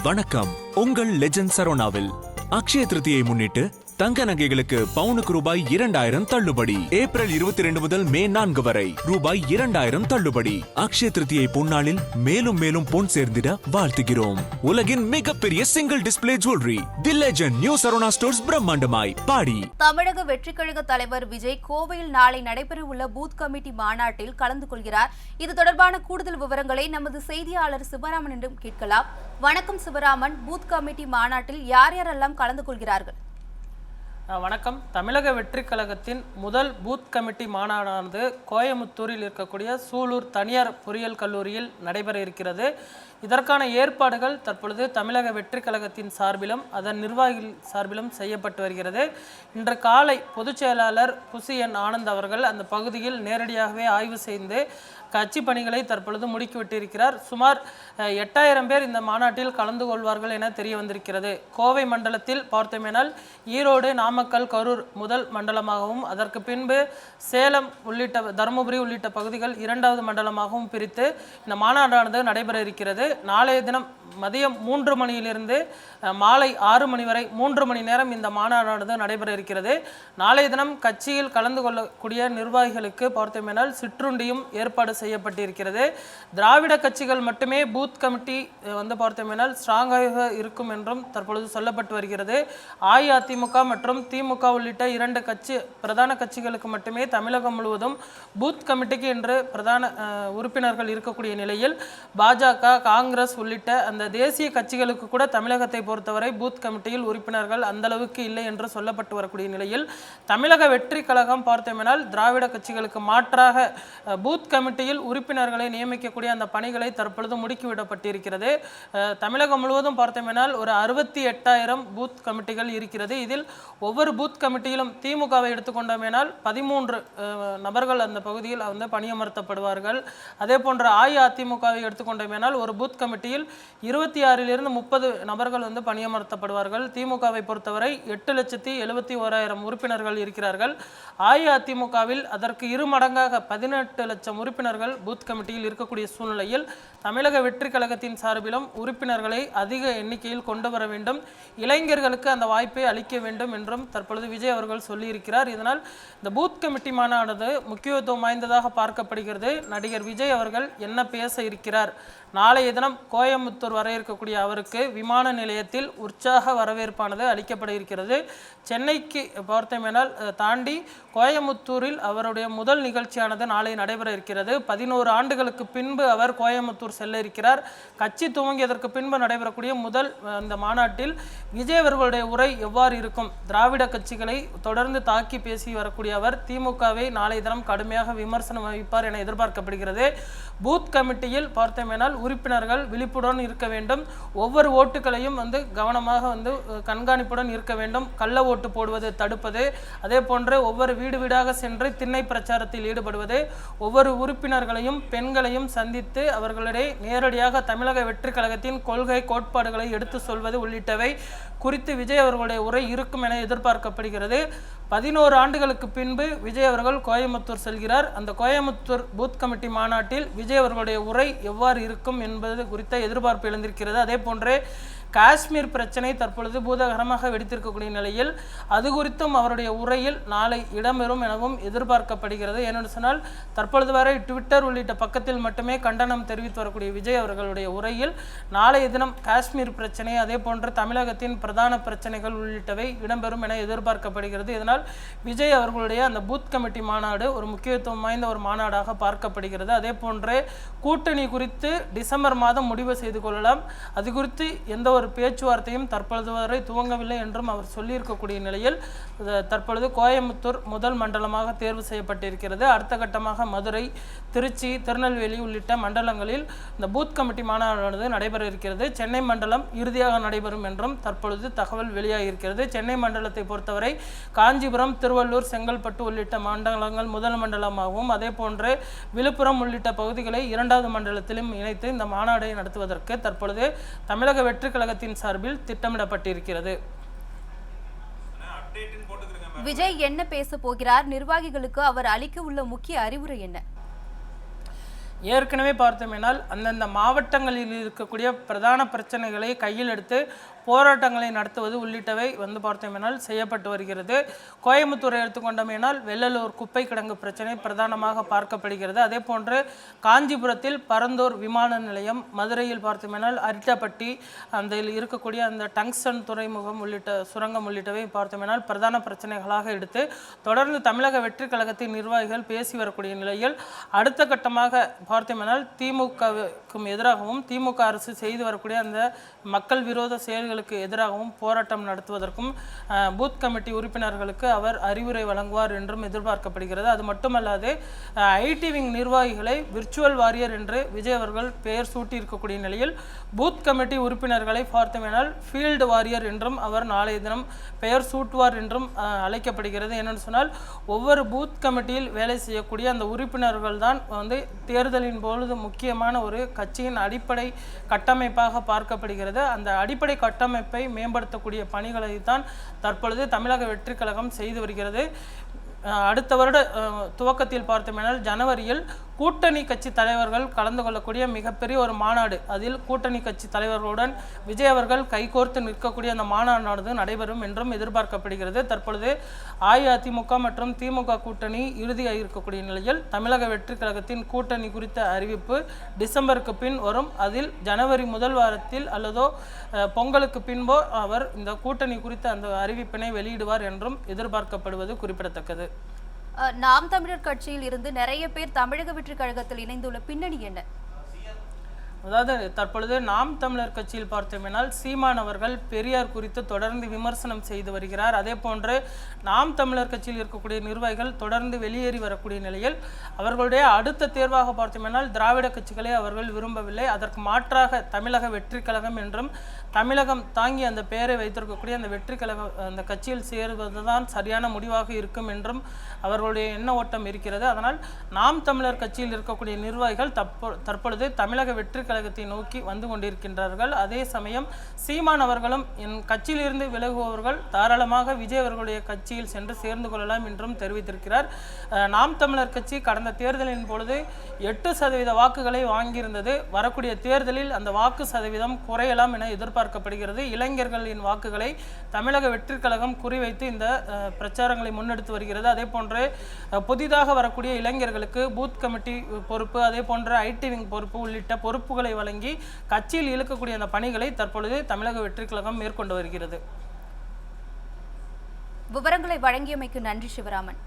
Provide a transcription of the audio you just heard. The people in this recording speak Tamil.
வணக்கம். உங்கள் லெஜண்ட் சரோனாவில் அக்ஷய திருதியை முன்னிட்டு தங்க நகைகளுக்கு பவுனுக்கு ரூபாய் இரண்டாயிரம் தள்ளுபடி. ஏப்ரல் இருபத்தி ரெண்டு முதல் மே நான்கு வரை ரூபாய் இரண்டாயிரம் தள்ளுபடி. அக்ஷய திருத்தியை பொன்னாளில் மேலும் மேலும் பொன் சேர்ந்திட வாழ்த்துகிறோம். உலகின் மிகப்பெரிய single display jewellery the legend new Saravana stores பிரம்மாண்டமாய் பாடி. தமிழக வெற்றி கழக தலைவர் விஜய் கோவையில் நாளை நடைபெறவுள்ள பூத் கமிட்டி மாநாட்டில் கலந்து கொள்கிறார். இது தொடர்பான கூடுதல் விவரங்களை நமது செய்தியாளர் சிவராமனிடம் கேட்கலாம். வணக்கம் சிவராமன். பூத் கமிட்டி மாநாட்டில் யார் யாரெல்லாம் கலந்து கொள்கிறார்கள்? வணக்கம். தமிழக வெற்றி கழகத்தின் முதல் பூத் கமிட்டி மாநாடானது கோயமுத்தூரில் இருக்கக்கூடிய சூலூர் தனியார் பொறியியல் கல்லூரியில் நடைபெற இருக்கிறது. இதற்கான ஏற்பாடுகள் தற்பொழுது தமிழக வெற்றி கழகத்தின் சார்பிலும் அதன் நிர்வாகிகள் சார்பிலும் செய்யப்பட்டு வருகிறது. இன்று காலை பொதுச் செயலாளர் புசி என் ஆனந்த் அவர்கள் அந்த பகுதியில் நேரடியாகவே ஆய்வு செய்து கட்சி பணிகளை தற்பொழுது முடுக்கிவிட்டிருக்கிறார். சுமார் எட்டாயிரம் பேர் இந்த மாநாட்டில் கலந்து கொள்வார்கள் என தெரிய வந்திருக்கிறது கோவை மண்டலத்தில் பார்த்தோமேனால் ஈரோடு நாமக்கல் கரூர் முதல் மண்டலமாகவும் அதற்கு பின்பு சேலம் உள்ளிட்ட தருமபுரி உள்ளிட்ட பகுதிகள் இரண்டாவது மண்டலமாகவும் பிரித்து இந்த மாநாடானது நடைபெற இருக்கிறது. நாளைய தினம் மதியம் மூன்று மணியிலிருந்து மாலை ஆறு மணி வரை மூன்று மணி நேரம் இந்த மாநாடானது நடைபெற இருக்கிறது. நாளைய தினம் கட்சியில் கலந்து கொள்ளக்கூடிய நிர்வாகிகளுக்கு பார்த்தோமேனால் சிற்றுண்டியும் ஏற்பாடு செய்யப்பட்டிருக்கிறது. திராவிட கட்சிகள் மட்டுமே பூத் கமிட்டி வந்து பார்த்தோமேனால் ஸ்ட்ராங்காக இருக்கும் என்றும் தற்பொழுது சொல்லப்பட்டு வருகிறது. அஇஅதிமுக மற்றும் திமுக உள்ளிட்ட இரண்டு கட்சி பிரதான கட்சிகளுக்கு மட்டுமே தமிழகம் முழுவதும் பூத் கமிட்டிக்கு என்று பிரதான உறுப்பினர்கள் இருக்கக்கூடிய நிலையில் பாஜக காங்கிரஸ் உள்ளிட்ட அந்த தேசிய கட்சிகளுக்கு கூட தமிழகத்தை பொறுத்தவரை பூத் கமிட்டியில் உறுப்பினர்கள் அந்த அளவுக்கு இல்லை என்று சொல்லப்பட்டு வரக்கூடிய நிலையில் தமிழக வெற்றி கழகம் பார்த்தோமெனால் திராவிட கட்சிகளுக்கு மாற்றாக பூத் கமிட்டியில் உறுப்பினர்களை நியமிக்கக்கூடிய அந்த பணிகளை தற்பொழுது முடுக்கிவிடப்பட்டிருக்கிறது. தமிழகம் முழுவதும் பார்த்தோமெனால் ஒரு அறுபத்தி எட்டாயிரம் பூத் கமிட்டிகள் இருக்கிறது. இதில் ஒவ்வொரு பூத் கமிட்டியிலும் திமுகவை எடுத்துக்கொண்டோமேனால் பதிமூன்று நபர்கள் அந்த பகுதியில் வந்து பணியமர்த்தப்படுவார்கள். அதே போன்ற அஇஅதிமுகவை எடுத்துக்கொண்டோமேனால் ஒரு பூத் கமிட்டியில் இருபத்தி ஆறிலிருந்து முப்பது நபர்கள் வந்து பணியமர்த்தப்படுவார்கள். திமுகவை பொறுத்தவரை எட்டு லட்சத்தி எழுபத்தி ஓராயிரம் உறுப்பினர்கள் இருக்கிறார்கள். அஇஅதிமுகவில் அதற்கு இரு மடங்காக பதினெட்டு லட்சம் உறுப்பினர்கள் பூத் கமிட்டியில் இருக்கக்கூடிய சூழ்நிலையில் தமிழக வெற்றி கழகத்தின் சார்பிலும் உறுப்பினர்களை அதிக எண்ணிக்கையில் கொண்டு வர வேண்டும். இளைஞர்களுக்கு அந்த வாய்ப்பை அளிக்க வேண்டும் என்றும் தற்பொழுது விஜய் அவர்கள் சொல்லியிருக்கிறார். இதனால் இந்த பூத் கமிட்டி மாநாடு முக்கியத்துவம் வாய்ந்ததாக பார்க்கப்படுகிறது. நடிகர் விஜய் அவர்கள் என்ன பேச இருக்கிறார்? நாளைய தினம் கோயம்புத்தூர் வர இருக்கக்கூடிய அவருக்கு விமான நிலையத்தில் உற்சாக வரவேற்பானது அளிக்கப்பட இருக்கிறது. சென்னைக்கு பார்த்தோமேனால் தாண்டி கோயமுத்தூரில் அவருடைய முதல் நிகழ்ச்சியானது நாளை நடைபெற இருக்கிறது. பதினோரு ஆண்டுகளுக்கு பின்பு அவர் கோயமுத்தூர் செல்ல இருக்கிறார். கட்சி துவங்கியதற்கு பின்பு நடைபெறக்கூடிய முதல் அந்த இந்த மாநாட்டில் விஜய் அவர்களுடைய உரை எவ்வாறு இருக்கும் திராவிட கட்சிகளை தொடர்ந்து தாக்கி பேசி வரக்கூடிய அவர் திமுகவை நாளை தினம் கடுமையாக விமர்சனம் வைப்பார் என எதிர்பார்க்கப்படுகிறது. பூத் கமிட்டியில் பார்த்தோமேனால் உறுப்பினர்கள் விழிப்புடன் இருக்க வேண்டும். ஒவ்வொரு ஓட்டுகளையும் வந்து கவனமாக வந்து கண்காணிப்புடன் இருக்க வேண்டும். கள்ள ஓட்டு போடுவது தடுப்பது. அதே போன்று ஒவ்வொரு வீடு வீடாக சென்று திண்ணை பிரச்சாரத்தில் ஈடுபடுவது. ஒவ்வொரு உறுப்பினர்களையும் பெண்களையும் சந்தித்து அவர்களிடையே நேரடியாக தமிழக வெற்றி கழகத்தின் கொள்கை கோட்பாடுகளை எடுத்து சொல்வது உள்ளிட்டவை குறித்து விஜய் அவர்களுடைய உரை இருக்கும் என எதிர்பார்க்கப்படுகிறது. பதினோரு ஆண்டுகளுக்கு பின்பு விஜய் அவர்கள் கோயம்புத்தூர் செல்கிறார். அந்த கோயம்புத்தூர் பூத் கமிட்டி மாநாட்டில் விஜய் அவர்களுடைய உரை எவ்வாறு இருக்கும் என்பது குறித்த எதிர்பார்ப்பு எழுந்திருக்கிறது. அதே போன்றே காஷ்மீர் பிரச்சனை தற்பொழுது பூதகரமாக வெடித்திருக்கக்கூடிய நிலையில் அது குறித்தும் அவருடைய உரையில் நாளை இடம்பெறும் எனவும் எதிர்பார்க்கப்படுகிறது. ஏனென்று சொன்னால் தற்பொழுது வரை ட்விட்டர் உள்ளிட்ட பக்கத்தில் மட்டுமே கண்டனம் தெரிவித்து வரக்கூடிய விஜய் அவர்களுடைய உரையில் நாளைய தினம் காஷ்மீர் பிரச்சனை அதே போன்று தமிழகத்தின் பிரதான பிரச்சனைகள் உள்ளிட்டவை இடம்பெறும் என எதிர்பார்க்கப்படுகிறது. இதனால் விஜய் அவர்களுடைய அந்த பூத் கமிட்டி மாநாடு ஒரு முக்கியத்துவம் வாய்ந்த ஒரு மாநாடாக பார்க்கப்படுகிறது. அதே போன்று கூட்டணி குறித்து டிசம்பர் மாதம் முடிவு செய்து கொள்ளலாம். அது குறித்து எந்த ஒரு பேச்சுவார்த்தையும் தற்பொழுது வரை துவங்கவில்லை என்றும் அவர் சொல்லியிருக்கக்கூடிய நிலையில் தற்பொழுது கோயம்புத்தூர் முதல் மண்டலமாக தேர்வு செய்யப்பட்டிருக்கிறது. அடுத்த கட்டமாக மதுரை திருச்சி திருநெல்வேலி உள்ளிட்ட மண்டலங்களில் இந்த பூத் கமிட்டி மாநாடானது நடைபெற இருக்கிறது சென்னை மண்டலம் இறுதியாக நடைபெறும் என்றும் தற்பொழுது தகவல் வெளியாகியிருக்கிறது. சென்னை மண்டலத்தை பொறுத்தவரை காஞ்சிபுரம் திருவள்ளூர் செங்கல்பட்டு உள்ளிட்ட மண்டலங்கள் முதல் மண்டலமாகவும் அதே போன்று விழுப்புரம் உள்ளிட்ட பகுதிகளை இரண்டாவது மண்டலத்திலும் இணைத்து இந்த மாநாடை நடத்துவதற்கு தற்பொழுது தமிழக வெற்றி கழகத்தின் சார்பில் திட்டமிடப்பட்டிருக்கிறது. விஜய் என்ன பேச போகிறார்? நிர்வாகிகளுக்கு அவர் அளிக்க உள்ள முக்கிய அறிவுரை என்ன? ஏற்கனவே பார்த்தோமேனால் அந்தந்த மாவட்டங்களில் இருக்கக்கூடிய பிரதான பிரச்சனைகளை கையில் எடுத்து போராட்டங்களை நடத்துவது உள்ளிட்டவை வந்து பார்த்தோமேனால் செய்யப்பட்டு வருகிறது. கோயம்புத்தூரை எடுத்துக்கொண்டோமேனால் வெள்ளலூர் குப்பை கிடங்கு பிரச்சனை பிரதானமாக பார்க்கப்படுகிறது. அதே போன்று காஞ்சிபுரத்தில் பரந்தூர் விமான நிலையம் மதுரையில் பார்த்தோமேனால் அரிட்டப்பட்டி அந்த இருக்கக்கூடிய அந்த டங்ஸ்டன் துறைமுகம் உள்ளிட்ட சுரங்கம் உள்ளிட்டவை பார்த்தோமேனால் பிரதான பிரச்சனைகளாக எடுத்து தொடர்ந்து தமிழக வெற்றி கழகத்தின் நிர்வாகிகள் பேசி வரக்கூடிய நிலையில் அடுத்த கட்டமாக பார்த்தோமேனால் திமுகவுக்கும் எதிராகவும் திமுக அரசு செய்து வரக்கூடிய அந்த மக்கள் விரோத செயல்களுக்கு எதிராகவும் போராட்டம் நடத்துவதற்கும் பூத் கமிட்டி உறுப்பினர்களுக்கு அவர் அறிவுரை வழங்குவார் என்றும் எதிர்பார்க்கப்படுகிறது. அது மட்டுமல்லாது ஐடி விங் நிர்வாகிகளை விர்ச்சுவல் வாரியர் என்று விஜய் அவர்கள் பெயர் சூட்டியிருக்கக்கூடிய நிலையில் பூத் கமிட்டி உறுப்பினர்களை பார்த்தோமேனால் ஃபீல்டு வாரியர் என்றும் அவர் நாளைய தினம் பெயர் சூட்டுவார் என்றும் அழைக்கப்படுகிறது. என்னென்னு சொன்னால் ஒவ்வொரு பூத் கமிட்டியில் வேலை செய்யக்கூடிய அந்த உறுப்பினர்கள் தான் வந்து தேர்தல் தேர்தலின் பொழுது முக்கியமான ஒரு கட்சியின் அடிப்படை கட்டமைப்பாக பார்க்கப்படுகிறது. அந்த அடிப்படை கட்டமைப்பை மேம்படுத்தக்கூடிய பணிகளை தான் தற்பொழுது தமிழக வெற்றி கழகம் செய்து வருகிறது. அடுத்த வருட துவக்கத்தில் பார்த்தோமேனால் ஜனவரியில் கூட்டணி கட்சி தலைவர்கள் கலந்து கொள்ளக்கூடிய மிகப்பெரிய ஒரு மாநாடு. அதில் கூட்டணி கட்சி தலைவர்களுடன் விஜய் அவர்கள் கைகோர்த்து நிற்கக்கூடிய அந்த மாநாடானது நடைபெறும் என்றும் எதிர்பார்க்கப்படுகிறது. தற்பொழுது அஇஅதிமுக மற்றும் திமுக கூட்டணி இறுதியாக இருக்கக்கூடிய நிலையில் தமிழக வெற்றி கழகத்தின் கூட்டணி குறித்த அறிவிப்பு டிசம்பருக்கு பின் வரும். அதில் ஜனவரி முதல் வாரத்தில் அல்லதோ பொங்கலுக்கு பின்போ அவர் இந்த கூட்டணி குறித்த அந்த அறிவிப்பினை வெளியிடுவார் என்றும் எதிர்பார்க்கப்படுவது குறிப்பிடத்தக்கது. நாம் தமிழர் கட்சியில் இருந்து நிறைய பேர் தமிழக வெற்றி கழகத்தில் இணைந்துள்ள பின்னணி என்ன? அதாவது தற்பொழுது நாம் தமிழர் கட்சியில் பார்த்தோமேனால் சீமான் அவர்கள் பெரியார் குறித்து தொடர்ந்து விமர்சனம் செய்து வருகிறார். அதே போன்று நாம் தமிழர் கட்சியில் இருக்கக்கூடிய நிர்வாகிகள் தொடர்ந்து வெளியேறி வரக்கூடிய நிலையில் அவர்களுடைய அடுத்த தேர்வாக பார்த்தோமேனால் திராவிட கட்சிகளை அவர்கள் விரும்பவில்லை. அதற்கு மாற்றாக தமிழக வெற்றி கழகம் என்றும் தமிழகம் தாங்கி அந்த பெயரை வைத்திருக்கக்கூடிய அந்த வெற்றி கழக அந்த கட்சியில் சேருவதுதான் சரியான முடிவாக இருக்கும் என்றும் அவர்களுடைய எண்ண ஓட்டம் இருக்கிறது. அதனால் நாம் தமிழர் கட்சியில் இருக்கக்கூடிய நிர்வாகிகள் தற்போ தற்பொழுது தமிழக வெற்றி கழகத்தை நோக்கி வந்து கொண்டிருக்கின்றார்கள். அதே சமயம் சீமான் அவர்களும் என் கட்சியிலிருந்து விலகுபவர்கள் தாராளமாக விஜய் அவர்களுடைய கட்சியில் சென்று சேர்ந்து கொள்ளலாம் என்றும் தெரிவித்திருக்கிறார். நாம் தமிழர் கட்சி கடந்த தேர்தலின் பொழுது எட்டு சதவீத வாக்குகளை வாங்கியிருந்தது. வரக்கூடிய தேர்தலில் அந்த வாக்கு சதவீதம் குறையலாம் என எதிர்பார்க்கப்படுகிறது. இளைஞர்களின் வாக்குகளை தமிழக வெற்றிக்கழகம் குறிவைத்து இந்த பிரச்சாரங்களை முன்னெடுத்து வருகிறது. அதே போன்று புதிதாக வரக்கூடிய இளைஞர்களுக்கு பூத் கமிட்டி பொறுப்பு அதே போன்ற ஐடி விங் பொறுப்பு உள்ளிட்ட பொறுப்புகளை வழங்கி கட்சியில் இழுக்கக்கூடிய அந்த பணிகளை தற்பொழுது தமிழக வெற்றிக்கழகம் மேற்கொண்டு வருகிறது. விவரங்களை வழங்கியமைக்கு நன்றி சிவராமன்.